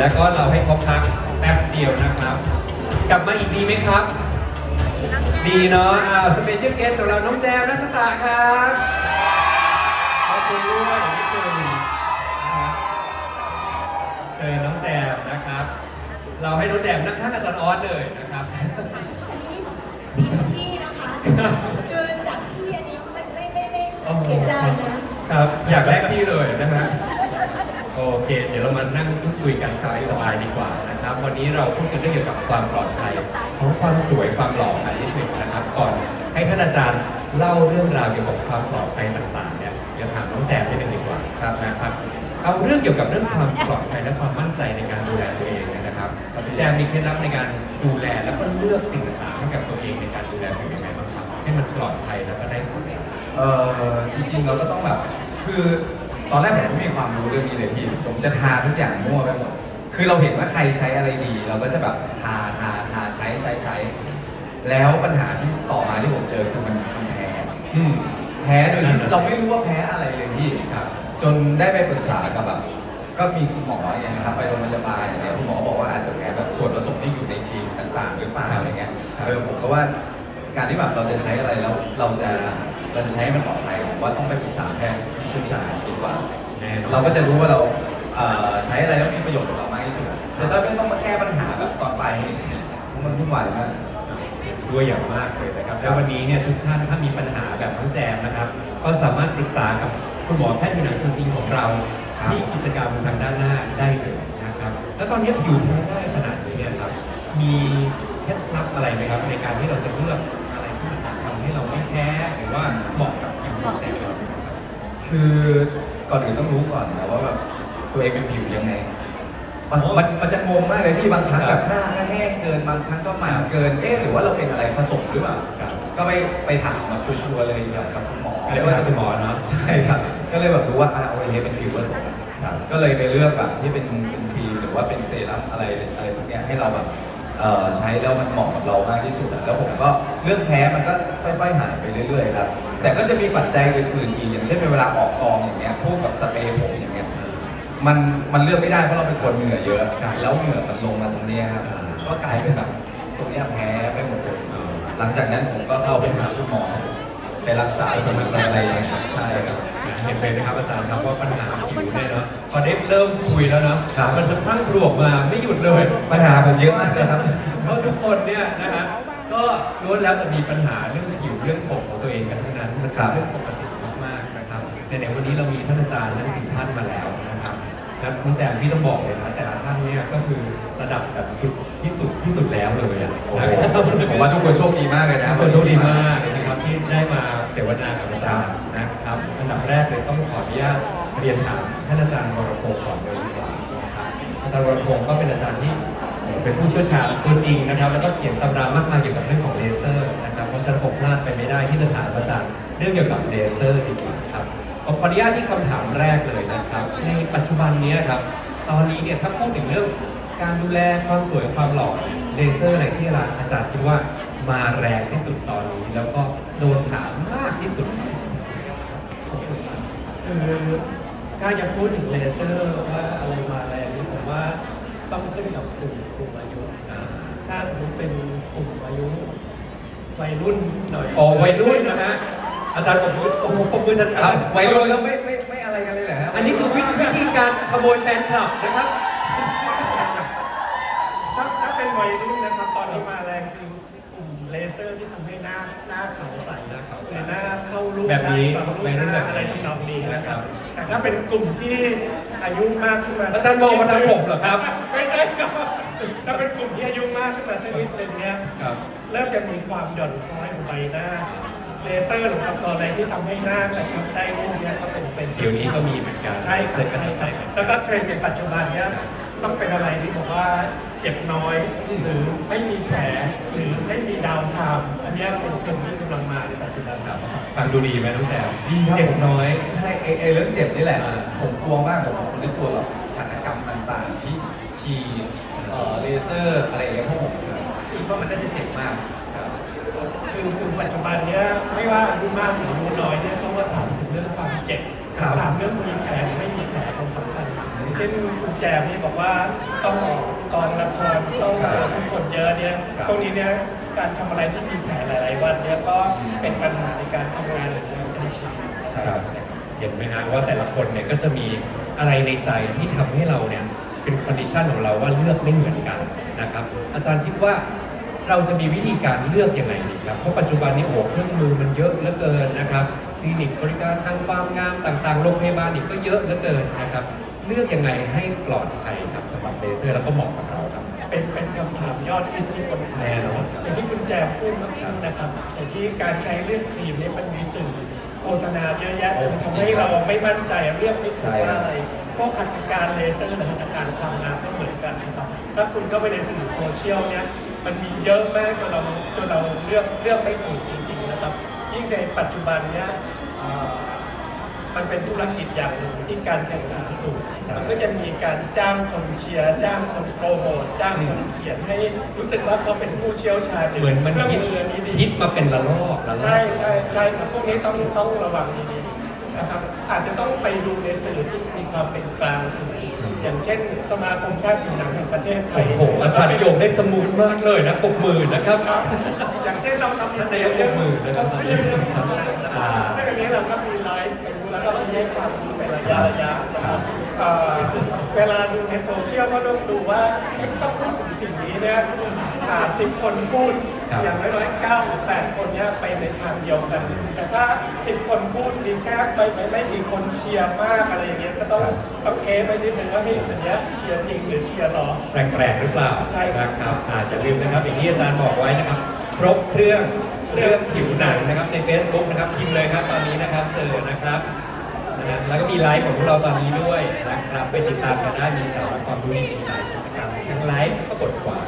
แล้วก็เราให้เขาพักแป๊บเดียวนะครับ กลับมาอีกดีไหมครับ ดีเนาะอ่าสเปเชียลเกสของเราน้องแจมนัชตาครับขอบคุณด้วยนิดนึงนะครับเชิญน้องแจมนะครับ เราให้น้องแจมนั่งข้างอาจารย์ออสเลยนะครับมีที่นะคะเดินจากที่อันนี้มันไม่ไม่ไม่เสียใจนะครับ อยากแลกที่เลยนะฮะ โอเค เดี๋ยวเรามานั่งพูดคุยกันสบายๆดีกว่านะครับ วันนี้เราพูดกันเรื่องเกี่ยวกับความปลอดภัยของความสวยความหล่อกันนิดหนึ่งนะครับ ก่อนให้ท่านอาจารย์เล่าเรื่องราวเกี่ยวกับความปลอดภัยต่างๆเนี่ยเดี๋ยวถามน้องแจมนิดนึงดีกว่าครับนะครับเอาเรื่องเกี่ยวกับเรื่องความปลอดภัยและความมั่นใจในการดูแลตัวเองเนี่ยนะครับแจมมีเคล็ดลับในการดูแลแล้วก็เลือกสิ่งต่างๆให้กับตัวเองในการดูแลตัวเองยังไงบ้างครับให้มันปลอดภัยแล้วก็ได้ผลเออจริงๆเราก็ต้องแบบคือ ตอนแรกผมไม่มีความรู้เรื่องนี้เลยพี่ ผมจะทาทุกอย่างมั่วไปหมด คือเราเห็นว่าใครใช้อะไรดี เราก็จะแบบทาทาทาใช้ใช้ใช้ แล้วปัญหาที่ต่อมาที่ผมเจอคือมันมันแพ้อืมแพ้โดยนั่ที่นน่ะเราไม่รู้ว่าแพ้อะไรเลยพี่ครับ จนได้ไปปรึกษากับแบบก็มีคุณหมออย่างเงี้ยครับไปโรงพยาบาลอย่างเงี้ยคุณหมอบอกว่าอาจจะแพ้แบบส่วนผสมที่อยู่ในครีมต่างๆ หรือเปล่าอะไรเงี้ยครับเออผมก็ว่าการที่แบบเราจะใช้อะไรแล้วเราจะเราจะใช้ให้มันปลอดภัยผมว่าต้องไปปรึกษาแพทย์ที่เชี่ยวชาญดีกว่าแน่นอนเราก็จะรู้ว่าเราเอ่อใช้อะไรแล้วมีประโยชน์กับเรามากที่สุดจะได้ไม่ต้องมาแก้ปัญหาแบบตอนปลายเหตุเพราะมันวุ่นวายมาก ด้วยอย่างมากเลยนะครับแล้ววันนี้เนี่ยทุกท่านถ้ามีปัญหาแบบน้องแจมนะครับ ก็สามารถปรึกษากับคุณหมอแพทย์ผิวหนังตัวจริงของเรา ครับ ที่กิจกรรมทางด้านหน้าได้เลยนะครับ แล้วตอนนี้ผิวแพ้ได้ขนาดนี้เนี่ยครับมีเคล็ดลับอะไรไหมครับในการที่เราจะเลือกอะไรที่มันทำให้เราไม่แพ้หรือว่าเหมาะกับผิวของแจมเรา คือก่อนอื่นต้องรู้ก่อนนะว่าแบบตัวเองเป็นผิวยังไง มันมันมันจะงงมากเลยพี่บางครั้งครัแบบบหน้าก็แห้งเกินบางครั้งก็มันเกินเอ๊ะหรือว่าเราเป็นอะไรผสมหรือเปล่าครับก็ไปไปถามแบบชัวร์ๆเลยกับกับคุณหมอก็เลยไปหาคุณหมอเนอะใช่ครับ ก็เลยแบบรู้ว่าอ่าโอเคเป็นผิวผสมครับก็เลยไปเลือกแบบที่เป็นเป็นครีมหรือว่าเป็นเซรั่มอะไรอะไรพวกเนี้ยให้เราแบบ เอ่อใช้แล้วมันเหมาะกับเรามากที่สุดอะแล้วผมก็เรื่องแพ้มันก็ค่อยๆหายไปเรื่อยๆครับ แต่ก็จะมีปัจจัยอื่นๆอีกอย่างเช่นเวลาออกกองอย่างเงี้ยพวกแบบสเปรย์ผมอย่างเงี้ยมันมันเลือกไม่ได้เพราะเราเป็นคนเหงื่อเยอะ แล้วเหงื่อมันลงมาตรงเนี้ยครับก็กลายเป็นแบบตรงเนี้ยแพ้ไปหมดเลยหลังจากนั้นผมก็เข้าไปหาคุณหมอ ไปรักษาสมุนไพรอะไรอย่างเงี้ยครับใช่ครับเห็นเลยนะครับอาจารย์ครับว่าปัญหาผิวเนี่ยเนาะพอได้เริ่มคุยแล้วเนาะครับ มันจะพรั่งพรูออกมาไม่หยุดเลย ปัญหาผมเยอะมากเลยครับ เพราะทุกคนเนี่ยนะฮะก็ล้วนแล้วแต่มีปัญหาเรื่องผิวเรื่องผมของตัวเองกันทั้งนั้นมันครัเป็นบเรื่องปกติมากๆนะครับในในวันนี้เรามีท่านอาจารย์ทั้งสี่ท่านมาแล้วนะครับแล้วคุณแจมพี่ต้องบอกเลยนะแต่ละท่านเนี่ยก็คือระดับแบบสุดที่สุดที่สุดแล้วเลยอะโอ้นะโหครับ ผมว่าทุกคนโชคดีมากเลยนะ ทุกคนโชคดีมากนะครับ ที่ได้มาเสวนากับอาจารย์นะครับอันดับแรกเลยต้องขออนุญาตเรียนถามท่านอาจารย์วรพงศ์ก่อนเลยดีกว่านะครับอาจารย์วรพงศ์ก็เป็นอาจารย์ที่เป็นผู้เชี่ยวชาญตัวจริงนะครับ แล้วก็เขียนตำรามากมายเกี่ยวกับเรื่องของเลเซอร์นะครับเพราะฉะนั้นผมพลาดไปไม่ได้ที่จะถามอาจารย์เรื่องเกี่ยวกับเลเซอร์ดีกว่าครับผมขออนุญาตที่คำถามแรกเลยนะครับ ในปัจจุบันนี้ครับตอนนี้เนี่ยถ้าพูดถึงเรื่องการดูแลความสวยความหล่อเลเซอร์อะไรที่อาจารย์คิดว่า มาแรงที่สุดตอนนี้ แล้วก็โดนถามมากที่สุดคือถ้าจะพูดถึงเลเซอร์ว่าอะไรมาแรงนี่ผมว่าต้องขึ้นกับกลุ่มกลุ่มอายุ ถ้าสมมติเป็นกลุ่มอายุวัยรุ่นหน่อยอ๋อวัยรุ่นนะฮะอาจารย์ผมพูดโอ้โหผมพูดทันเอ้าวัยรุ่นแล้วไม่ไม่ไม่อะไรกันเลยเหรอฮะอันนี้คือวิวิธีการขโมยแฟนคลับนะครับถ้าถ้าเป็นวัยรุ่นนะครับตอนนี้มาแรงคือกลุ่ม เลเซอร์ที่ทำให้หน้าหน้าขาวใสหน้าขาวใสหรือหน้าเข้ารูปแบบนี้หน้าปรับรูปวัยหรุ่นแบน้าบนี้อะไรทำนองนี้นะคครัรับบแต่ถ้าเป็นกลุ่มที่อายุมากขึ้นมาอาจารย์มองมาทางผมเหรอครับ ไม่ใช่ครับถ้าเป็นกลุ่มที่อายุมากขึ้นมาสักนิดนึงเนี่ยครับเริ่มจะมีความหย่อนคล้อยของใบหน้าเลเซอร์หรือครับตอนอะไรที่ทำให้หน้ากระชับได้รูปเนี่ยก็เป็นเป็นเดี๋ยวนี้ก็มีเหมือนกันใช่ครับใช่ครับแล้วก็เทรนด์ในปัจจุบันเนี่ย ต้องเป็นอะไรที่บอกว่าเจ็บน้อยหรือไม่มีแผลหรือไม่มีดาวน์ไทม์อันเนี้ยเป็นเทรนด์ที่กำลังมาในปัจจุบันครับฟังดูดีไหมน้องแจมดีครับ เจ็บน้อย ใช่ไอไอเรื่องเจ็บนี่แหละ อ่า ผมกลัวมากผมผมนึกตัวแบบหัตถกรรมต่างๆ ที่ฉีดเอ่อเลเซอร์อะไรอย่างเงี้ยพวกผมคิดว่ามันน่าจะเจ็บมากครับ คือคือปัจจุบันเนี้ยไม่ว่าอายุมากหรืออายุน้อยเนี่ยเขาก็ถามถึงเรื่องความเจ็บครับ ถามเรื่องมีแผลหรือไม่มีแผลเป็นสำคัญ ช่นคุณแจมนี่บอกว่าต้องออกกองละครต้องเจอผู้คนเยอะเนี่ยครับ พวกนี้เนี่ยการทำอะไรที่มีแผนหลาย ๆ วันเนี่ยก็เป็นปัญหาในการทำงานหรืองานบัญชีใช่ครับ เห็นไหมฮะว่าแต่ละคนเนี่ยก็จะมีอะไรในใจที่ทำให้เราเนี่ยเป็นคอนดิชันของเราว่าเลือกไม่เหมือนกันนะครับ อาจารย์คิดว่าเราจะมีวิธีการเลือกยังไงดีครับ เพราะปัจจุบันนี้โอ้โหเครื่องมือมันเยอะเหลือเกินนะครับคลินิกบริการทางความงามต่างๆโรงพยาบาลอีกก็เยอะเหลือเกินนะครับ เลือกยังไงให้ปลอดภัยครับสำหรับเลเซอร์แล้วก็เหมาะกับเราครับ เป็นเป็นคำถามยอดฮิตที่คนไทยแน่นอนอย่างที่คุณแจมพูดเมื่อกี้นะครับอย่างที่การใช้เลือกครีมเนี่ยมันมีสื่อโฆษณาเยอะแยะจนทำให้เราไม่มั่นใจเลือกไม่ถูกว่าอะไรพวกหัตถการเลเซอร์หรือหัตถการความงามไม่เหมือนกันนะครับ ถ้าคุณเข้าไปในสื่อโซเชียลเนี่ยมันมีเยอะมากจนเราจนเราเลือกเลือกไม่ถูกจริง ๆ นะครับ ยิ่งในปัจจุบันเนี่ยเอ่อ มันเป็นธุรกิจอย่างหนึ่งที่การแข่งขันสูงใช่มันก็จะมีการจ้างคนเชียร์จ้างคนโปรโมทจ้างคนเขียนให้รู้สึกว่าเขาเป็นผู้เชี่ยวชาญเหมือนมันเครื่องคิดมือนี้ดีคิดมาเป็นละลอกละลอกใช่ใช่ใช่ครับพวกนี้ต้องต้องระวังดีๆนะครับอาจจะต้องไปดูในสื่อที่มีความเป็นกลางสูงอย่างเช่น สมาคมแพทย์ผิวหนังแห่งประเทศไทยโอ้โหอาจารย์โยงได้สมูทมากเลยนะปกมือนะครับครับอย่างเช่นเราทำท่านนายกยกมือนะครับเรื่องเรื่องทำงานนะคอ่ารับซึ่งอันนี้เราก็มีไลฟ์ไป ดูแล้วก็มีให้ความรู้เป็นระยะระยะนะครับเอ่อเวลาดูในโซเชียลก็ต้องดูว่าถ้าพูดถึงสิ่งนี้เนี่ยอ่าสิบคนพูดครับอย่างน้อยๆเก้าหรือแปดคนเนี่ยไปในทางเดียวกัน แต่ถ้าสิบคนพูดมีแค่ไม่ไม่ไม่กี่คนเชียร์มากอะไรอย่างเงี้ยก็ต้องต้องเอะไปนิดนึงว่าเฮ้ยอันเนี้ยเชียร์จริงหรือเชียร์หรอแปลกๆหรือเปล่าใช่ครับนะครับอาอย่าลืมนะครับอย่างที่อาจารย์บอกไว้นะครับ ครบเครื่องเรื่องผิวหนังนะครับใน Facebook นะครับพิมพ์เลยครับตอนนี้นะครับเจอนะครับ นะฮะแล้วก็มีไลฟ์ของพวกเราตอนนี้ด้วยนะครับไปติดตามกันได้มีสาระความรู้ดีๆหลายกิจกรรมทั้งไลฟ์ก็กดกว่า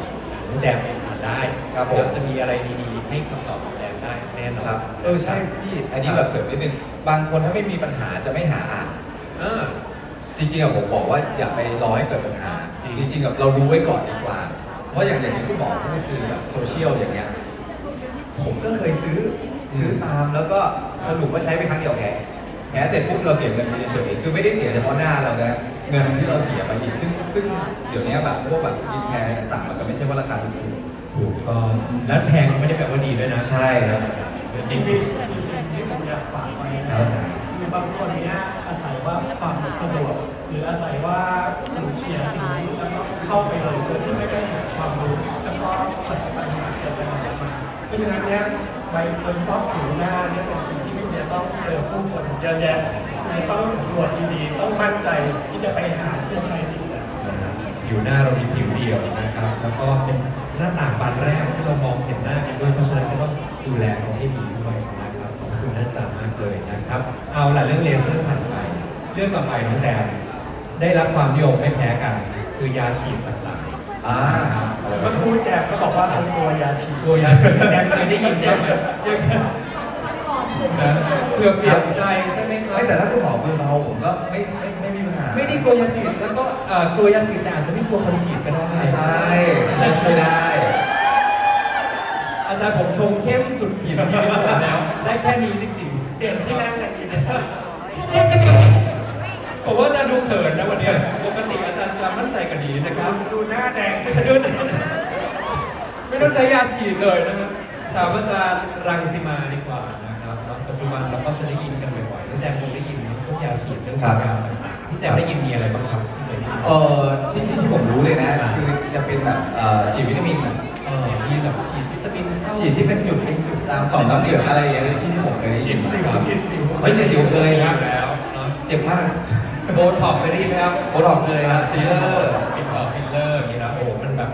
น้องแจมอ่านได้ครับผม แล้วจะมีอะไรดีๆ ให้คำตอบของแจมได้แน่นอนครับเออใช่พี่อันนี้แบบเสริมนิดนึงบางคนถ้าไม่มีปัญหาจะไม่หาอ่าน อ่า จริงๆอะผมบอกว่าอย่าไปรอให้เกิดปัญหา จริง จริงๆแบบเรารู้ไว้ก่อนดีกว่า เพราะอย่างอย่างที่คุณหมอพูดคือแบบโซเชียลอย่างเงี้ย ผมก็เคยซื้อซื้อตามแล้วก็สรุปว่าใช้ไปครั้งเดียวแพ้ แพ้เสร็จปุ๊บเราเสียเงินไปเฉยๆคือไม่ได้เสียเฉพาะหน้าเรานะเงินที่เราเสียไปอีกซึ่งซึ่งเดี๋ยวนี้แบบพวกแบบสกินแคร์ต่างๆมันก็ไม่ใช่ว่าราคาถูกถูกต้องและแพงไม่ได้แปลว่าดีด้วยนะใช่ครับจจริริงงๆมีมีสิ่งที่ผมอยากฝากไว้นะครับคือบางคนเนี้ยอาศัยว่าความสะดวกหรืออาศัยว่าคุณเชียร์สิ่งนี้แล้วก็เข้าไปเลยโดยที่ไม่ได้หาความรู้แล้วก็ประสบปัญหาเกิดปัญหามาเพราะฉะนั้นเนี้ยใบเฟิร์นท็อปผิวหน้าเนี่ยเป็นสิ่งที่ คุณจะต้องเจอผู้คนเยอะแยะคุณจะต้องสำรวจดีๆต้องมั่นใจที่จะไปหาเพื่อใช้สิ่งนั้นผิวหน้าเรามีผิวเดียวนะครับ แล้วก็เป็นหน้าต่างบานแรกที่เรามองเห็นหน้ากันด้วยเพราะฉะนั้นก็ต้องดูแลเขาให้ดีด้วยนะครับขอบคุณอาจารย์มากเลยนะครับ เอาล่ะเรื่องเลเซอร์ผ่านไปเรื่องต่อไปน้องแซมได้รับความนิยมไม่แพ้กัน คือยาฉีดต่างๆอ่าอะไรเมื่อครูแจกก็บอกว่าเป็นตัวยาฉีดตัวยาฉีดแซมเคยได้ยินบ้างไหมยังฟั นก่อนถูกนะเพื่อเปลี่ยนใจใช่ไหมครับ ไม่แต่ถ้าคุณหมอมือเบาผมก็ไม่ไม่ไม่มีปัญหาไม่ได้กลัวยาฉีดแล้วก็เอ่อกลัวยาฉีดแต่อาจจะไม่กลัวคนฉีดก็ได้ใช่ช่วยได้ อาจารย์ผมชงเข้มสุดขีดชีวิตผมแล้ว ได้แค่นี้จริงๆเปลี่ยนที่นั่งกันดีไหมครับผมว่าอาจารย์ดูเขินนะวันนี้ปกติอาจารย์จะมั่นใจกันดีนะครับ ดูหน้าแดงดูไม่ต้องใช้ยาฉีดเลยนะครับถามอาจารย์รังสิมาดีกว่า จจุบันเราก็จะได้ยินกันบ่อยๆแล้วแจมคงได้ยินพวกยาฉีดเรื่องครับยาต่างๆที่แจมได้ยินมีอะไรบ้างครับที่เคยได้ยินเอ่อที่ที่ที่ผมรู้เลยนะ คือจะเป็นแบบเอ่อฉีดวิตามินอะเออมีแบบฉีดวิตามินเข้า ฉีดที่เป็นจุดเป็นจุดตามต่อมน้ำเหลืองอะไรอย่างเงี้ยที่ที่ผมเคยได้ฉียิดนสิวมาฉีดสิวเฮ้ยฉีดสิวเคยครับแล้วเนาะเจ็บมากโบท็อกไปได้ยินไหมครับโบท็อกเคยครับฟิลเลอร์ฟิลเลอร์ฟิลเลอร์อย่างนี้นะโอ้โหมันแบบ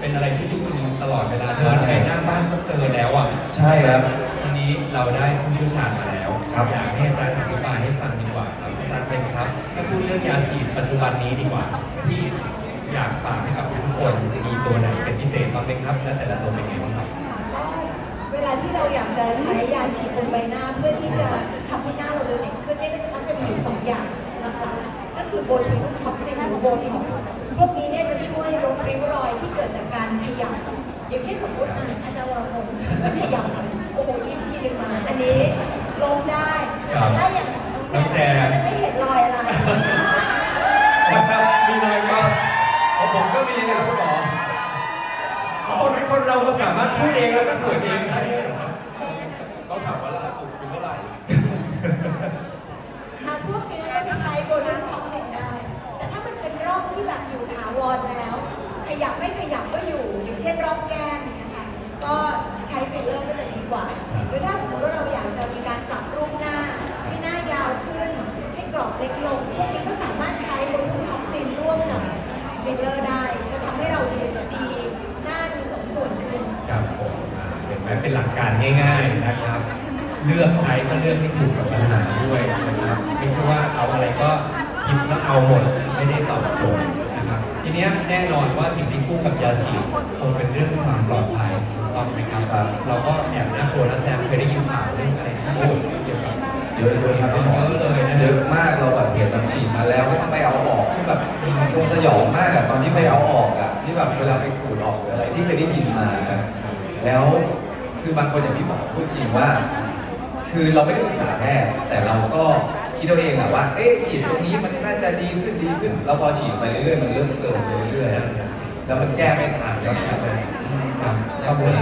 เป็นอะไรที่ทุกคนตลอดเวลาเดินไปหน้าบ้านก็เจอแล้วอะ ใช่ครับวั นนี้เราได้ผู้เชี่ยวชาญมาแล้วครับอยากให้อาจารย์อธิบายให้ฟังดีกว่าครับอาจารย์เป็นครับถ้าพูดเรื่องยาฉีดปัจจุบันนี้ดีกว่า ที่อยากฝากให้กับทุกคนมีตัวไหนเป็นพิเศษบ้างไหมครับและแต่ละตัวเป็นไงบ้างครับเวลาที่เราอยากจะใช้ยาฉีดบนใบหน้า เพื่อที่จะทำให้หน้าเราดูเด็กขึ้นเนี่ยก็จะมักจะมีอยู่สองอย่างนะคะก็คือโบทูลิกท็อกซินหรือโบท็อกซ์พวกนี้เนี่ยจะช่วยลดริ้วรอยที่เกิดจากการขยับอย่างเช่นสมมติอะอาจารย์วรพงศ์มันขยับโอ้โหยิ้มทีหนึ่งมาอันนี้ลงได้ครับแต่ถ้าอย่างน้องแจนอาจจะไม่เห็นรอยอะไรก็มีนะคุณหมอคนคนเราก็สามารถพูดเองแล้วก็เขินเองใช่ไหมต้องถามว่าราคาสูงคือเท่าไหร่ค่ะพวกนี้ก็จะใช้โบนัสท็อกซินได้ แต่ถ้ามันเป็นร่องที่แบบอยู่ถาวรแล้ว ขยับไม่ขยับก็อยู่ อย่างเช่นร่องแก้ม ก็ใช้ฟิลเลอร์ก็จะดีกว่า หรือถ้าสมมติว่าเราอยากจะมีการปรับรูปหน้าให้หน้ายาวขึ้น ให้กรอบเล็กลงพวกนี้ก็สามารถใช้โบนัสท็อกซินร่วมกับฟิลเลอร์ได้ จะทำให้เราดูดีหน้าดูสมส่วนขึ้นครับผมอ่าเห็นไหมเป็นหลักการง่าย ๆนะครับ เลือกใช้ก็เลือกให้ถูกกับปัญหาด้วยนะครับไม่ใช่ว่าเอาอะไรก็คิดแล้วเอาหมดไม่ได้ตอบโจทย์นะครับทีเนี้ยแน่นอนว่าสิ่งที่คู่กับยาฉีดคงเป็นเรื่องความปลอดภัย้องไหมครับครับ เราก็แอบน่ากลัวนะแซมเคยได้ยินข่าวเรื่องอะไรนะโอ้เกี่ยวกับเยอะเลยครับคุณหมอเยอะเลยนะเยอะมากเราแบบเห็นแบบฉีดมาแล้วก็ไม่เอาออกซึ่งแบบมันคงสยองมากอะตอนที่ไม่เอาออกอะที่แบบเวลาไปขูดออกหรืออะไรที่เคยได้ยินมาแล้วคือบางคนอย่างที่หมอพูดจริงว่า คือเราไม่ได้ปรึกษาแพทย์แต่เราก็คิดเอาเองอะว่า เอ๊ะฉีดตรงนี้มันน่าจะดีขึ้นดีขึ้นแล้วพอฉีดไปเรื่อยๆมันเริ่มเกินไปเรื่อยๆ แล้วมันแก้ไม่ทันแล้วเนี่ยครับครับผม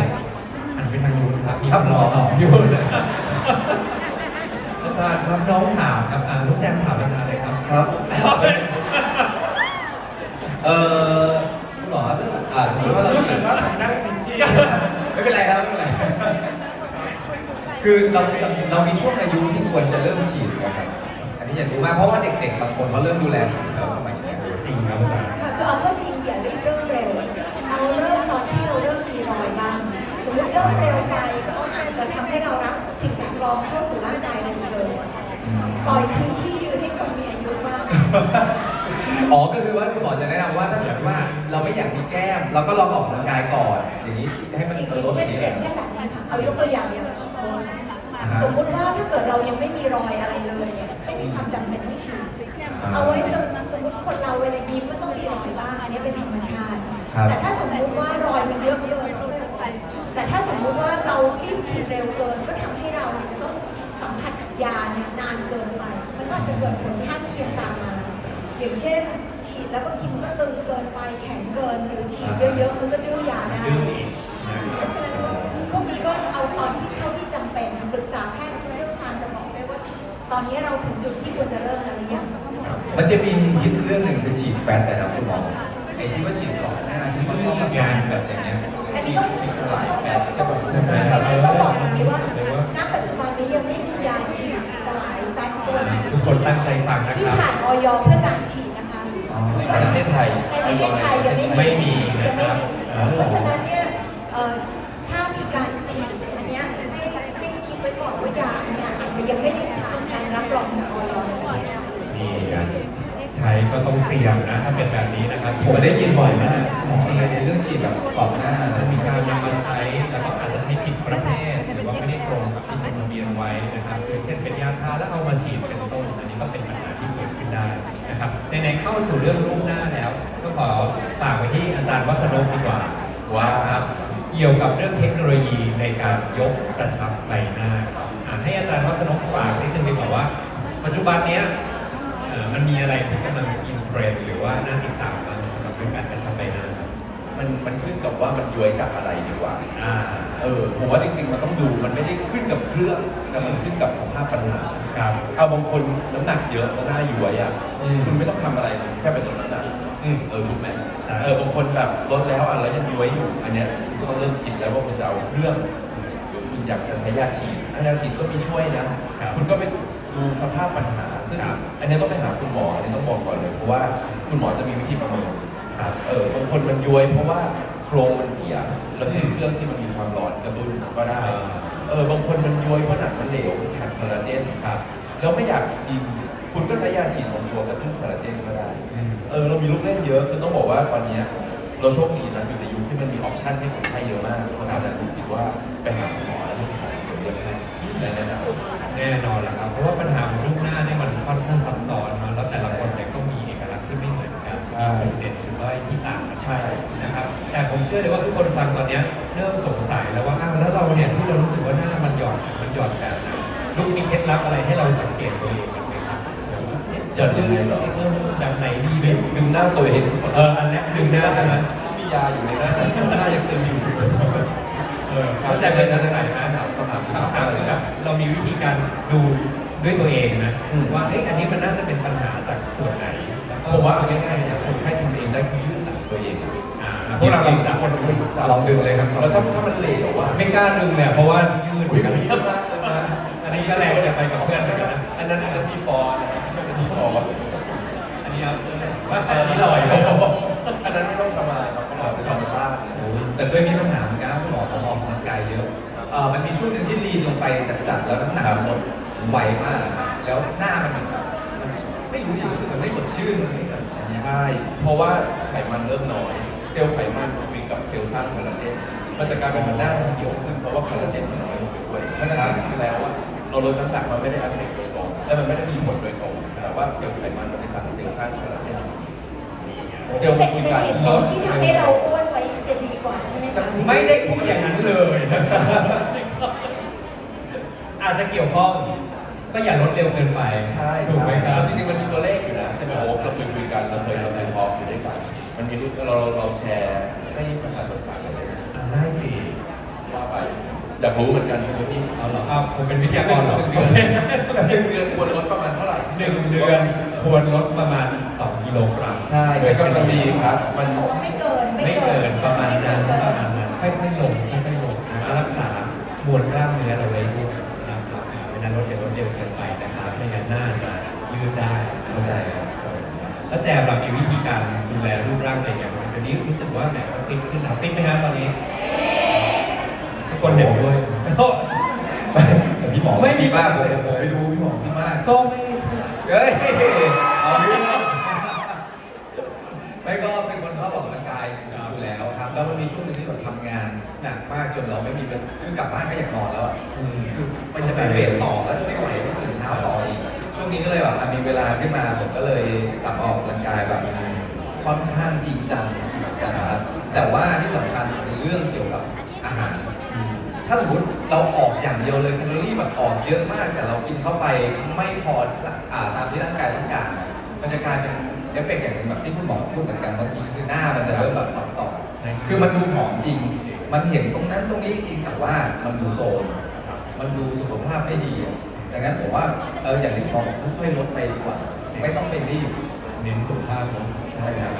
หันไปทางนู้นครับมีครับคำหมอตอบอยู่นะครับอาจารย์ครับน้องถามครับอ่าน้องแจมถามอาจารย์เลยครับครับ เออคุณหมอถ้าสมอ่าสมมติว่าเรารู้ฉีสึดกว่าผมนั่งผิดที่ไม่เป็นไรครับไม่เป็นไร คือเราเราเรามีช่วงอายุที่ควรจะเริ่มฉีดนะครับอันนี้อยากรู้มากเพราะว่าเด็กๆบางคนเขาเริ่มดูแลผิวแล้วสมัยเนี้ยจริงครับอาจารย์ ค่ะคือเอาเข้าจริง สมมติเริ่มเร็วไปก็อาจจะทำให้เรารับสิ่งแปลกปลอมเข้าสู่ร่างกายเราเกินปล่อยพื้นที่ยืนให้คนมีอายุบ้างอ๋อ ก็คือว่าคุณหมอจะแนะนำว่าถ้าสมมติว่าเราไม่อยากมีแก้ม เราก็ลองออกกำลังกายก่อน อย่างนี้ให้มันอย่างเออลดเช่อนย่างนี้อแหย่าละงเช่นแบบนี้ค่ะเอายกตัวอย่างอย่างสมมุติว่าถ้าเกิดเรายังไม่มีรอยอะไรเลยเนี่ยไม่มีความจำเป็นต้องฉีด เอาไว้จนสมมติคนเราเวลายิ้มมันต้องมีรอยบ้างอันนี้เป็นธรรมชาติครับแต่ถ้าสมมุติว่ารอยมันเยอะเกินก็ไม่เป็นไร แต่ถ้าสมมุติว่าเรารีบฉีดเร็วเกิน ก็ทำให้เราเนี่ยจะต้องสัมผัสกับยาเนี่ยนานเกินไป มันก็อาจจะเกิดผลข้างเคียงตามมา อย่างเช่น ฉีดแล้วบางทีมันก็ตึงเกินไปแข็งเกินหรือฉีดเยอะๆมันก็ดื้อยาได้ดื้ออีกนะเพราะฉะนั้นก็พวกนี้ก็เอาตอนที่เท่าที่จำเป็นปรึกษาแพทย์ผู้เชี่ยวชาญจะบอกได้ว่า ตอนนี้เราถึงจุดที่ควรจะเริ่มแล้วหรือยังมันจะมีฮิตเรื่องหนึ่งคือฉีดแฟตนะครับคุณหมอไอ้ที่ว่าฉีดก่อนหน้าที่เขาชอบทำงานแบบอย่างเงี้ย ฉีดฉีดสลายแฟตใช่ป่ะใช่ใช่ครับต้องบอกอย่างนี้ว่าณปัจจุบันนี้ยังไม่มียาฉีดสลายแฟตตัวไหนทุกคนตั้งใจฟังนะที่ครับผ่านออยเพื่อการฉีดนะคะอ๋อในประเทศไทยในประเทศไทยยังไม่มีไม่มียังไม่นะครับมีเพราะฉะนั้นเนี่ยเอ่อถ้ามีการฉีดอันเนี้ยให้ให้คิดไว้ก่อนว่ายาเนี่ยอาจจะยังไม่ได้ผ่านการรับรองจากออยในประเทศไทยนี่นะใช้ก็ต้องเสี่ยงนะถ้าเป็นแบบนี้นะครับ ผมได้ยินบ่อยมาก มออะไรในเรื่องฉีดแบบกรอบหน้ามันมีการนำมาใช้แล้วก็อาจจะใช้ผิดประเภทหรือว่าไม่ได้ตรงกับที่จดทะเบียนไว้นะครับเช่นเป็นยาทาแล้วเอามาฉีดเป็นต้นอันนี้ก็เป็นปัญหาที่เกิดขึ้นได้นะครับในๆเข้าสู่เรื่องรูปหน้าแล้ว ก็ขอฝากไว้ที่อาจารย์วัสนกดีกว่าว่าครับเกี่ยวกับเรื่องเทคโนโลยีในการยกกระชับใบหน้าครับให้อาจารย์วัสนกฝากนิดนึงดีกว่าว่า ปัจจุบันเนี้ยมันมีอะไรที่กำลังอินเทรนด์หรือว่าน่าติดตามบ้างสำหรับเรื่องการ มันมันขึ้นกับว่ามันย้วยจากอะไรดีกว่า อ่า เออผมว่าจริงๆ มันต้องดูมันไม่ได้ขึ้นกับเครื่องแต่มันขึ้นกับสภาพปัญหาครับ เอาบางคนน้ำหนักเยอะแล้วหน้าย้วยอะอืมคุณไม่ต้องทำอะไรเลยแค่เป็นลดน้ำหนักอืมเออถูกไหมใช่ เออบางคนแบบลดแล้วอะแล้วยังย้วยอยู่ อันเนี้ยคุณก็ต้องเริ่มคิดแล้วว่าคุณจะเอาเครื่องหรือคุณอยากจะใช้ยาฉีดอะยาฉีดก็มีช่วยนะ ครับคุณก็ไปดูสภาพปัญหาซึ่งครับ อันเนี้ยต้องไปหาคุณหมออันนี้ต้องบอกก่อนเลยเพราะว่าคุณหมอจะมีวิธีประเมิน ครับเออบางคนมันย้วยเพราะว่าโครงมันเสียแล้วใช้เครื่องที่มันมีความร้อนกระตุ้นก็ได้อ่าเออบางคนมันย้วยเพราะหนังมันเหลวมันขาดคอลลาเจนครับแล้วไม่อยากกินคุณก็ใช้ยาฉีดของตัวกระตุ้นคอลลาเจนก็ได้อืมเออเรามีลูกเล่นเยอะคือต้องบอกว่าตอนเนี้ยเราโชคดีนะอยู่ในยุคที่มันมีออปชันให้คนไข้เยอะมากเพราะฉะนั้นผมคิดว่าไปหาคุณหมอแล้วให้คุณหมอเลือกให้และแนะนำแน่นอนแหละครับเพราะว่าปัญหาของรูปหน้าเนี่ยมัน จุดเด่นจุดด้อยที่ต่างกันใช่นะครับ แต่ผมเชื่อเลยว่าทุกคนฟังตอนเนี้ยเริ่มสงสัยแล้วว่าอ้าวแล้วเราเนี่ยที่เรารู้สึกว่าหน้ามันหย่อนมันหย่อนแบบไหนลูกมีเคล็ดลับอะไรให้เราสังเกตตัวเองบ้างไหมครับแบบว่าเอ๊ะหย่อนยังไงเหรอแบบไหนดีดึงดึงหน้าตัวเองเอออันแรกดึงหน้าใช่ไหมมียาอยู่ในหน้าหน้ายังตึงอยู่เออเข้าใจไหมเข้าใจไหมครับคำถามคำถามคือแบบเรามีวิธีการดูด้วยตัวเองนะว่าเอ้ยอันนี้มันน่าจะเป็นปัญหาจากส่วนไหน ผมว่าเอาง่ายๆเนี่ยคนไข้ทำเองได้คือยืดหลังตัวเองอ่าพวกเราลองจับคนคนจับลองดึงเลยครับแล้วถ้าถ้ามันเหลวอะไม่กล้าดึงเลยอะเพราะว่ายืดอุ้ยกัมันนเยอะมากเลยนะอันนี้ก็แรงจะไปกับเพื่อนเหมือนกันนะอันนั้นอันนั้นมีฟอร์นะอันนั้นมีฟอร์อันนี้ครับว่าอันนี้ลอยเลยอันนั้นไม่ต้องทำอะไรครับเพราะเราเป็นธรรมชาติแต่เคยมีปัญหาเหมือนกันคุณหมอผมออกกำลังกายเยอะเออมันมีช่วงหนึ่งที่ลีนลงไปจัดๆแล้วน้ำหนักหมดไวมากอะแล้วหน้ามันแบบ ไม่รู้ดิรู้สึกมันไม่สดชื่นมันไม่แบบใช่ เพราะว่าไขมันเริ่มน้อย เซลล์ไขมันคุยกับเซลล์สร้างคอลลาเจนมันจะกลายเป็นมันหน้ามันเหี่ยวขึ้นเพราะว่าคอลลาเจนมันน้อยลงไปด้วยนั่นคือจริงๆแล้วว่าเราลดน้ำหนักมันไม่ได้อัพเดตโดยตรงและมันไม่ได้มีผลโดยตรงแต่ว่าเซลล์ไขมันมันไปสั่งเซลล์สร้างคอลลาเจนเซลล์มันคุยกันเป็นเหตุผลที่ทำให้เราอ้วนไว้จะดีกว่าใช่ไหมคะไม่ได้พูดอย่างนั้นเลยนะครับอาจจะเกี่ยวข้อง ก็อย่าลดเร็วเกินไปใช่ถูกไหมครับจริงๆมันมีตัวเลขอยู่นะใช่ไหมโอ๊คเราเคยคุยกันเราเคยเราเคยพอคุยด้วยกันมันมีรูปเราเราแชร์ให้ประชาชนฟังกันเลยอ่าได้สิว่าไปอยากรู้เหมือนกันใช่ไหมพี่เอาเหรออ้าวผมเป็นวิทยากรเหรอหนึ่งเดือนหนึ่งเดือนควรลดประมาณเท่าไหร่หนึ่งเดือนควรลดประมาณ 2 กิโลกรัมใช่แต่ก็มันดีครับ มันไม่เกินไม่เกินประมาณนั้นไเกิประมาณนั้นค่อยๆลงค่อยๆลงแล้วรักษามวลกล้ามเนื้อเราไว้ด้วย นะครับไม่นั้นลดเร็วลดเร็วเกินไปนะครับไม่งั้นหน้าจะยืดได้เข้าใจครับแล้วแจมเรามีวิธีการดูแลรูปร่างตัวเองอย่างไรเดี๋ยวนี้รู้สึกว่าแหมก็ฟิตขึ้นนะฟิตไหมฮะตอนนี้ทุกคนเห็นด้วยแต่พี่หมอไม่มีพี่มากผมผมไปดูพี่หมอพี่มากก็ไม่เท่าไหร่เฮ้ยเอาดิไม่ก็เป็นคนชอบออกกำลังกายอยู่ แล้วครับแล้วมันมีช่วงหนึงที่แบบทำงานหนักมากจนเราไม่มีเป็นคือกลับบ้านก็อยากนอนแล้วอะอืม คือมันจะไปเวทต่อแล้วไม่ไหวก็ตื่นเช้าต่ออีกช่วงนี้ก็เลยแบบอะมีเวลาขึ้นมาผมก็เลยกลับมาออกกำลังกายแบบค่อนข้างจริงจังเหมือนกันนะครับแต่ว่าที่สำคัญคือเรื่องเกี่ยวกับอาหาร ถ้าสมมติเราออกอย่างเดียวเลยแคลอรี่แบบออกเยอะมาก แต่เรากินเข้าไปไม่พออ่าตามที่ร่างกายต้องการ มันจะกลายเป็นเอฟเฟกต์อย่างหนึ่งแบบที่คุณหมอพูดเหมือนกันบางทีคือหน้ามันจะเริ่มแบบต่อต่อ คือมันดูผอมจริง มันเห็นตรงนั้นตรงนี้จริงแต่ว่ามันดูโซมมันดูสุขภาพไม่ดีอะดังนั้นผมว่าเอออย่างที่คุณหมอบอกค่อยๆลดไปดีกว่า ไม่ต้องไปรีบเน้นสุขภาพเนอะใช่ครับ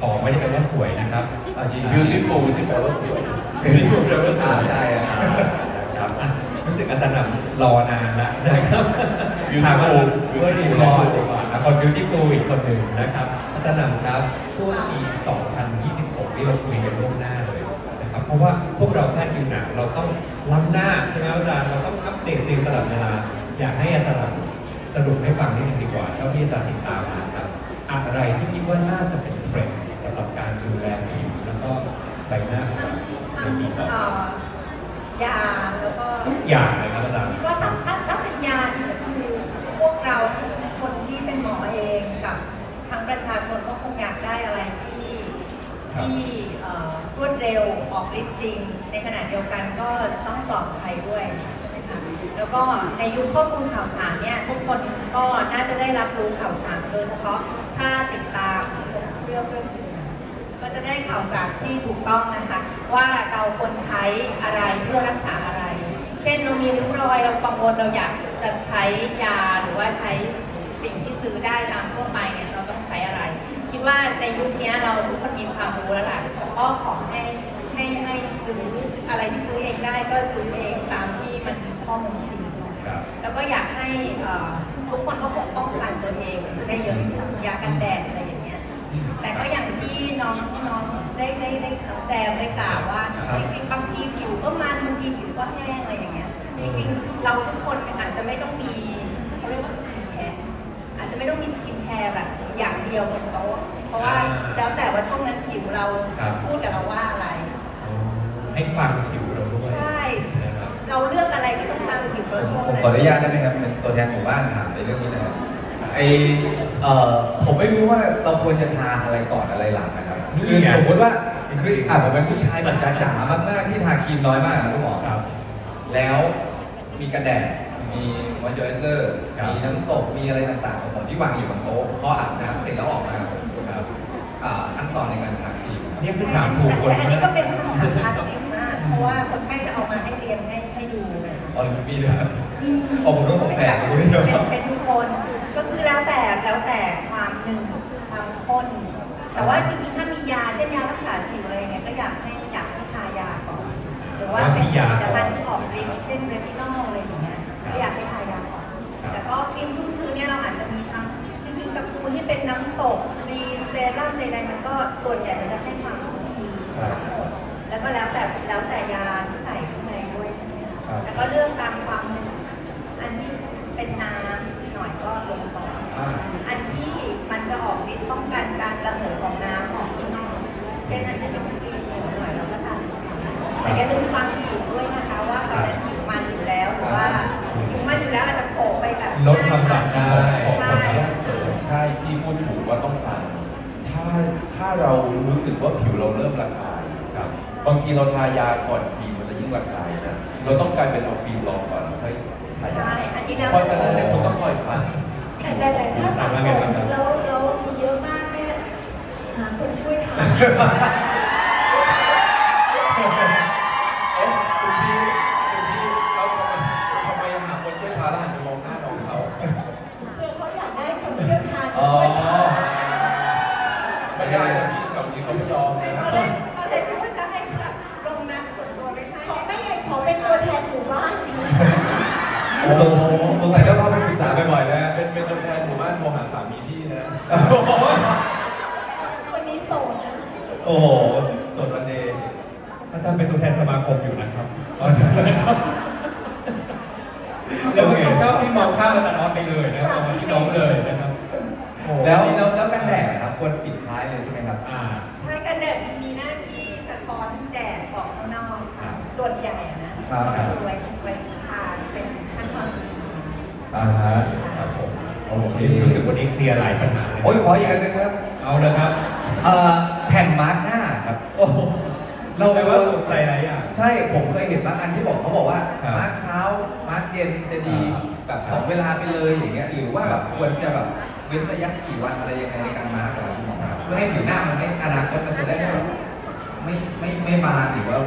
ของไม่ได้แปลว่าสวยนะครับอะจริง beautiful ที่แปลว่าสวยเป็นที่คุณแปลว่าสวยอ่าใช่ครับครับอะรู้สึกอาจารย์หนำรอนานแล้วนะครับ Beautiful ถามว่าเพื่อดี Beautiful รอดีกว่าอะคน beautiful อีกคนหนึ่งนะครับอาจารย์หนำครับช่วงปี 2026 ที่เราคุยกันล่วงหน้าเลยนะครับเพราะว่าพวกเราแพทย์ผิวหนังเราต้องล้ำหน้าใช่ไหมอาจารย์เราต้องอัปเดตตัวเองตลอดเวลาอยากให้อาจารย์หนำสรุปให้ฟังนิดนึงดีกว่าเท่าที่อาจารย์ติดตามมาครับอะไรที่คิดว่าน่าจะเป็นเทรนด์สำหรับการดูแลผิวแล้วก็ใบหน้าของเราในปีต่อไปเอ่อยาแล้วก็ทุกอย่างเลยครับอาจารย์คิดว่าถ้าถ้าถ้าเป็นยานี่ก็คือพวกเราคนที่เป็นหมอเองกับทั้งประชาชนก็คงอยากได้อะไรที่ครับ ที่รวดเร็วออกฤทธิ์จริง ในขณะเดียวกันก็ต้องปลอดภัยด้วยใช่ไหมคะแล้วก็ในยุคข้อมูลข่าวสารเนี่ยทุกคนก็น่าจะได้รับรู้ข่าวสารโดยเฉพาะถ้าติดตามเรื่องเรื่องอื่นก็จะได้ข่าวสารที่ถูกต้องนะคะ ว่าเราควรใช้อะไรเพื่อรักษาอะไร เช่นเรามีริ้วรอยเรากังวลเราอยากจะใช้ยาหรือว่าใช้สิ่งที่ซื้อได้ตามทั่วไปเนี่ย ว่าในยุคนี้เราทุกคนมีความรู้แล้วล่ะก็ขอให้ให้ให้ซื้ออะไรที่ซื้อเองได้ก็ซื้อเองตามที่มันมีข้อมูลจริง ครับแล้วก็อยากให้เอ่อทุกคนก็คงป้องกันตัวเองได้เยอะยากันแดดอะไรอย่างเงี้ย แต่ก็อย่างที่น้องน้องได้ได้ได้น้องแจมได้กล่าวว่า ครับ จริงๆบางทีผิวก็มันบางทีผิวก็แห้งอะไรอย่างเงี้ย จริงๆ เราทุกคนเนี่ยอาจจะไม่ต้องมีเขาเรียกว่าสกินแคร์อาจจะไม่ต้องมีสกินแค ร์แบบอย่างเดียวบนโต๊ะเพราะว่าอ่าแล้วแต่ว่าช่วงนั้นผิวเราครับ พูดกับเราว่าอะไร ให้ฟังผิวเราด้วยใช่ นะครับ เราเลือกอะไรก็ต้องตามผิวเราช่วงผมนั้นขออนุญาตได้ไหมครับเป็นตัวแทนหมู่บ้านถามในเรื่องนี้หนะครับไอเอ่อผมไม่รู้ว่าเราควรจะทานอะไรก่อนอะไรหลังนะครับนี่คือไง สมมติว่าคืออะผมเป็นผู้ชายแบบจ๋าๆมากๆที่ทาครีมน้อยมากนะคุณหมอครับ แล้วมีกันแดด มีมอยเจอร์เซอร์ครับ มีน้ำตก มีอะไรต่างๆของผมที่วางอยู่บนโต๊ะพออาบน้ำเสร็จแล้วออกมาครับอ่าขั้นตอนในการทาครีมครับเนี่ยคือถามถูกคนแต่อันนี้มาก็กเป็นคำถามคลาสสิกมาก เพราะว่าคนไข้จะเอามาให้เรียนให้ให้ดูนะคะออลิมปีด้วยครับโอ้ผมต้องผมเป็นแปลแบกบเลยเป็นเป็นทุกคนก็คือแล้วแต่แล้วแต่ความหนึ่งความข้นแต่ว่าจริงๆถ้ามียาเช่นยารักษาสิวอะไรอย่างเงี้ยก็อยากให้อยากให้ทายาก่อนหรือว่าเป็นผลิตภัณฑ์ที่ออกฤทธิ์เช่นเรตินอลอะไรอย่าง ก็ครีมชุ่มชื้นเนี่ยเราอาจจะมีทั้งจริงๆตระกูลที่เป็นน้ำตกครีมเซรั่มใดๆมันก็ส่วนใหญ่มันจะให้ความชุ่มชื้นทั้งหมดแล้วก็แล้วแต่แล้วแต่ยาที่ใส่ข้างในด้วยใช่ไหมคะแล้วก็เลือกตามความหนึ่งอันที่เป็นน้ำหน่อยก็ลงก่อนอ่าอันที่มันจะออกฤทธิ์ป้องกันการระเหยของน้ำออกข้างนอกเช่นอันที่เป็นครีมเหนียวหน่อยเราก็ทาสีขาวแต่อย่าลืม งทีเราทายาก่อนครีมมันจะยิ่งระคายนะ เราต้องการเป็นเอาครีมลองก่อนค่อยทายาใช่ อันนี้แล้วเพราะฉะนั้นเนี่ยคุณต้องคอยฟังแต่แต่แต่ถ้าสะสมแล้วแล้วมีเยอะมากเนี่ยหาคนช่วยทา สงสัยต้องเข้าไปปรึกษาบ่อยๆแล้วเป็นเป็นตัวแทนหมู่บ้านโทรหาสามีพี่นะ วันนี้โสดนะโอ้โหสดวันเดย์อาจารย์เป็นตัวแทนสมาคมอยู่นะครับตอนนี้นะครับแล้วผมชอบที่มองข้ามอาจารย์ออสไปเลยนะครับมองมาที่น้องเลยนะครับโอ้โหแล้วแล้วแล้วกันแดดนะครับควรปิดท้ายเลยใช่ไหมครับ อ่า ใช่กันแดดมีหน้าที่สะท้อนแดดออกข้างนอกค่ะ ส่วนใหญ่อะนะก็คือไว้ไว้ทาเป็นขั้นตอนสุดท้าย อ่าฮะครับผมโอเครู้สึกวันนี้เคลียร์หลายปัญหาเลยโอ้ยขออีกอันหนึงครับเอาเลยครับ เอ่อแผ่นมาร์กหน้าครับ โอ้โหเราแปลว่าสนใจหลายอย่างใช่ผมเคยเห็นบางอันที่บอกเขาบอกว่าครับมาร์กเช้ามาร์กเย็นจะดีอ่าแบบสองเวลาไปเลยอย่างเงี้ยหรือว่าแบบควรจะแบบเว้นระยะกี่วันอะไรยังไงในการมาร์กอะครับคุณหมอครับเพื่อให้ผิวหน้ามันไม่อนาคตมันจะได้ไม่แบบ ไม่ไม่ไม่บางหรือว่า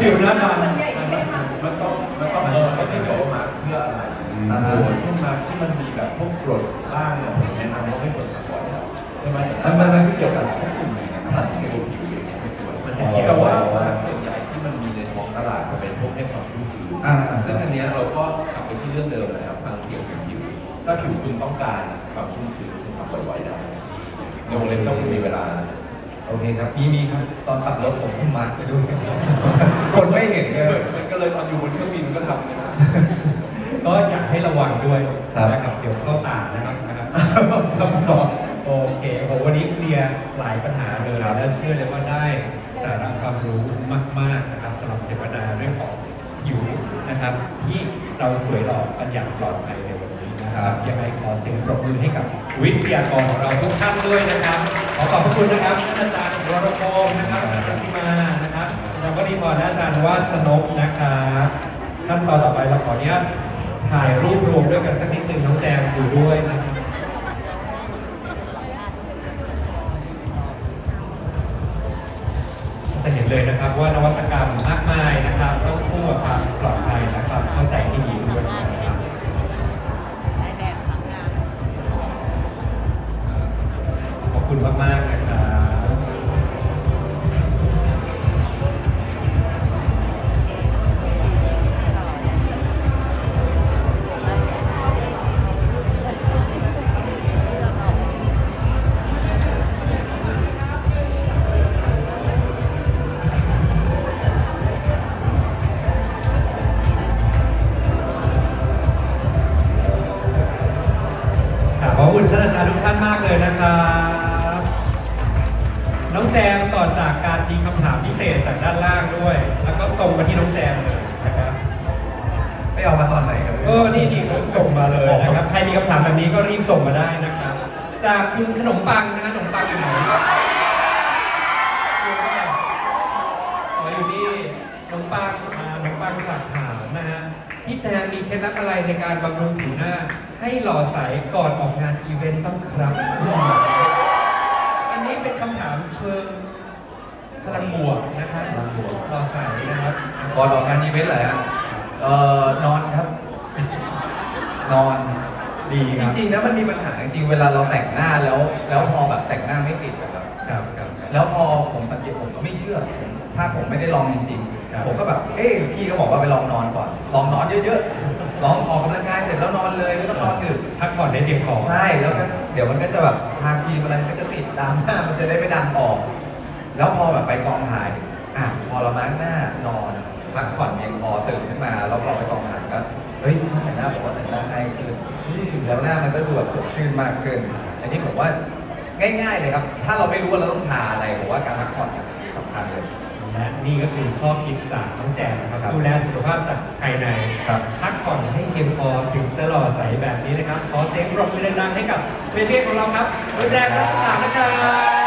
ผิวหน้าบางส่วนใหญ่ที่ไม่ทำมันต้องมันต้องเออมันก็ที่บอกว่ามาเพื่ออะไรอ่าโอ้โหเช่นมาที่มันมีแบบพวกกรดล่างเนี่ยผมแนะนำว่าไม่ควรมาก่อนแล้วใช่ไหมมันมันมันคือเกี่ยวกับพวกกลุ่มไหนนะคตัรับดเซลล์ผิวอย่างเงี้ยไม่ควรมันจะคิดแต่ว่าว่าส่วนใหญ่ที่มันมีในท้องตลาดจะเป็นพวกให้ความชุ่มชื้นอ่าอ่าซึ่งอันเนี้ยเราก็กลับไปที่เรื่องเดิมนะครับฟังเสียงของผิวถ้าผิวคุณต้องการความชุ่มชื้นคุณทำบ่อยๆได้ในวงเล็บต้องมีเวลา โอเคครับมีมีครับ ตอนขับรถผมเพิ่งมาร์กไปด้วยคนไม่เห็นเลยมันก็เลยตอนอยู่บนเครื่องบินมันก็ทำนะก็อยากให้ระวังด้วยครับนะครับเดี๋ยวเข้าตานะครับนะครับครับหมอโอเคโอ้โหวันนี้เคลียร์หลายปัญหาเลยครับและเชื่อเลยว่าได้สาระความรู้มากๆนะครับสำหรับเสวนาเรื่องของผิวนะครับ ที่เราสวยหล่อกันอย่างปลอดภัยในวันนี้นะครับยังไงขอเสียงปรบมือให้กับวิทยากรของเราทุกท่านด้วยนะครับ ขอขอบพระคุณนะครับท่านอาจารย์วรพงศ์นะครับอาจารย์รัติมานะครับอาจารย์วดีพรและอาจารย์วาสนกนะครับขั้นตอนต่อไปเราขออนุญาตถ่ายรูปรวมด้วยกันสักนิดหนึ่งน้องแจมอยู่ด้วยนะครับจะเห็นเลยนะครับว่านวัตกรรมมากมายนะครับต้องคู่กับความ จากคุณขนมปังนะฮะขนมปังอยู่ไหนอ๋ออยู่นี่ขนมปังอ่าขนมปังฝากถามนะฮะพี่แจมมีเคล็ดลับอะไรในการบำรุงผิวหน้า ให้หล่อใสก่อนออกงานอีเวนต์บ้างครับ อันนี้เป็นคำถามเชิงพลังบวกนะครับพลังบวก หล่อใสนะครับ ก่อนออกงานอีเวนต์เหรอฮะเอ่อนอนครับ นอน ดีจครับ ริงๆนะมันมีปัญหาจริงๆเวลาเราแต่งหน้าแล้ว แล้วพอแบบแต่งหน้าไม่ติดอะครับ ครับครับ แล้วพอผมสังเกตผมก็ไม่เชื่อผมถ้าผมไม่ได้ลองจริงครับ ๆ ผมก็แบบ เอ๊ะพี่ก็บอกว่าไปลองนอนก่อน ลองนอนเยอะๆ ลองออกกำลังกายเสร็จแล้วนอนเลยไม่ต้องนอนดึก พักผ่อนได้เพียงพอ ใช่แล้วก็เดี๋ยวมันก็จะแบบทาครีมอะไรมันก็จะติดตามหน้า มันจะได้ไม่ดังออก แล้วพอแบบไปกองถ่ายอะพอเรามาร์กหน้านอนพักผ่อนเพียงพอตื่นขึ้นมาแล้วพอไปกองถ่ายก็เฮ้ยช่างแต่งหน้าผมว่าแต่งหน้าง่ายขึ้น แล้วหน้ามันก็ดูแบบสดชื่นมากขึ้น อันนี้ผมว่าง่ายๆเลยครับ ถ้าเราไม่รู้ว่าเราต้องทาอะไรผมว่าการพักผ่อนสำคัญเลย และนี่ก็คือข้อคิดจากน้องแจมนะครับ ครับดูแลสุขภาพจากภายใน ครับ พักผ่อนให้เพียงพอถึงจะหล่อใสแบบนี้นะครับ ขอเสียงปรบมือดังๆให้กับสเปเชียลของเราครับน้องแจมรัชตานะครับ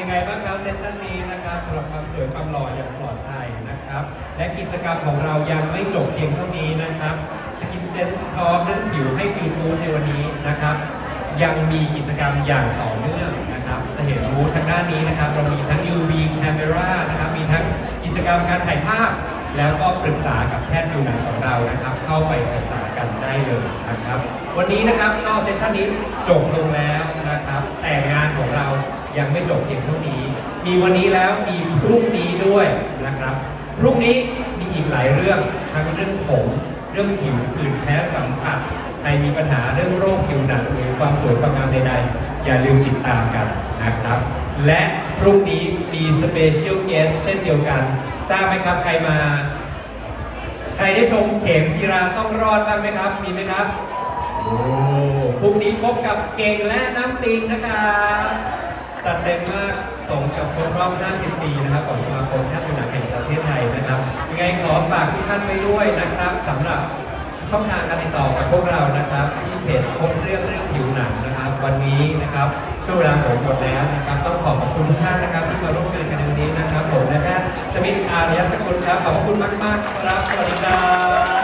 ยังไงบ้างครับเซสชันนี้นะครับสำหรับความสวยความหล่ออย่างปลอดภัยนะครับ และกิจกรรมของเรายังไม่จบเพียงเท่านี้นะครับ Skin Sense Talk เรื่องผิวให้ฟีลกูในวันนี้นะครับ ยังมีกิจกรรมอย่างต่อเนื่องนะครับจะเห็นบูธทางด้านนี้นะครับ เรามีทั้ง UV camera นะครับมีทั้งกิจกรรมการถ่ายภาพ แล้วก็ปรึกษากับแพทย์ผิวหนังของเรานะครับ เข้าไปปรึกษากันได้เลยนะครับ วันนี้นะครับนอกเซสชันนี้จบลงแล้วนะครับ แต่งานของเรา ยังไม่จบเพียงเท่านี้ มีวันนี้แล้วมีพรุ่งนี้ด้วยนะครับ พรุ่งนี้มีอีกหลายเรื่องทั้งเรื่องผม เรื่องผิวผื่นแพ้สัมผัสใครมีปัญหาเรื่องโรคผิวหนังหรือความสวยความงามใดๆ อย่าลืมติดตามกันนะครับ และพรุ่งนี้มีสเปเชียลเกสเช่นเดียวกัน ทราบไหมครับใครมา ใครได้ชมเข็มจีราต้องรอดบ้างไหมครับ มีไหมครับ โอ้พรุ่งนี้พบกับเก่งและน้ำปิงนะครับ จัดเต็มมากสมกับครบรอบ 50 ปีนะครับของสมาคมแพทย์ผิวหนังแห่งประเทศไทยนะครับยังไงขอฝากทุกท่านไว้ด้วยนะครับสำหรับช่องทางการติดต่อกับพวกเรานะครับ ที่เพจพบเรื่องเรื่องผิวหนังนะครับ วันนี้นะครับช่วงเวลาผมหมดแล้วนะครับต้องขอขอบคุณทุกท่านนะครับ ที่มาร่วมงานกันในวันนี้นะครับผมและแพทย์สมิทธอารยสกุลครับขอบคุณมากๆครับสวัสดีครับ